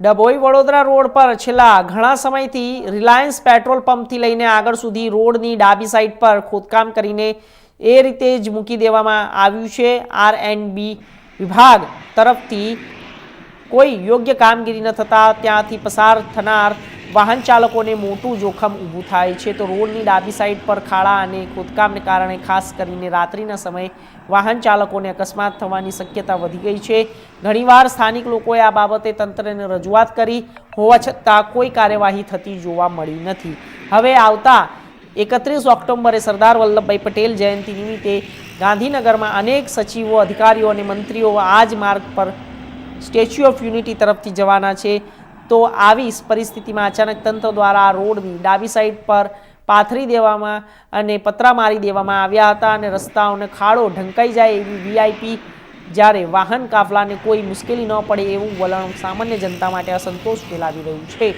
Dabhoi Vadodara road પર છેલ્લા ઘણા સમયથી રિલાયન્સ પેટ્રોલ પંપથી લઈને આગળ સુધી રોડની ડાબી સાઈડ પર ખોદકામ કરીને એ રીતે જ મૂકી દેવામાં આવ્યું છે. આર એન્ડ બી વિભાગ તરફથી કોઈ યોગ્ય કામગીરી ન થતાં ત્યાંથી પસાર થનાર વાહન ચાલકોને મોટું જોખમ ઊભું થાય છે તો રોડની ડાબી સાઈડ પર ખાડા અને ખોદકામને કારણે ખાસ કરીને રાત્રિના સમયે વાહન ચાલકોને અકસ્માત થવાની શક્યતા વધી ગઈ છે. ઘણીવાર સ્થાનિક લોકોએ આ બાબતે તંત્રને રજૂઆત કરી, હોવા છતાં કોઈ કાર્યવાહી થતી જોવા મળી નથી. હવે આવતા એકત્રીસ ઓક્ટોબરે સરદાર વલ્લભભાઈ પટેલ જયંતિ નિમિત્તે ગાંધીનગરમાં અનેક સચિવો, અધિકારીઓ અને મંત્રીઓ આ જ માર્ગ પર સ્ટેચ્યુ ઓફ યુનિટી તરફથી જવાના છે. તો આવી પરિસ્થિતિમાં અચાનક તંત્ર દ્વારા રોડની ડાબી સાઈડ પર પાથરી દેવામાં અને પતરા મારી દેવામાં આવ્યા હતા અને રસ્તાઓને ખાડો ઢંકાઈ જાય એવી વીઆઈપી જ્યારે વાહન કાફલાને કોઈ મુશ્કેલી ન પડે એવું વલણ સામાન્ય જનતા માટે અસંતોષ ફેલાવી રહ્યું છે.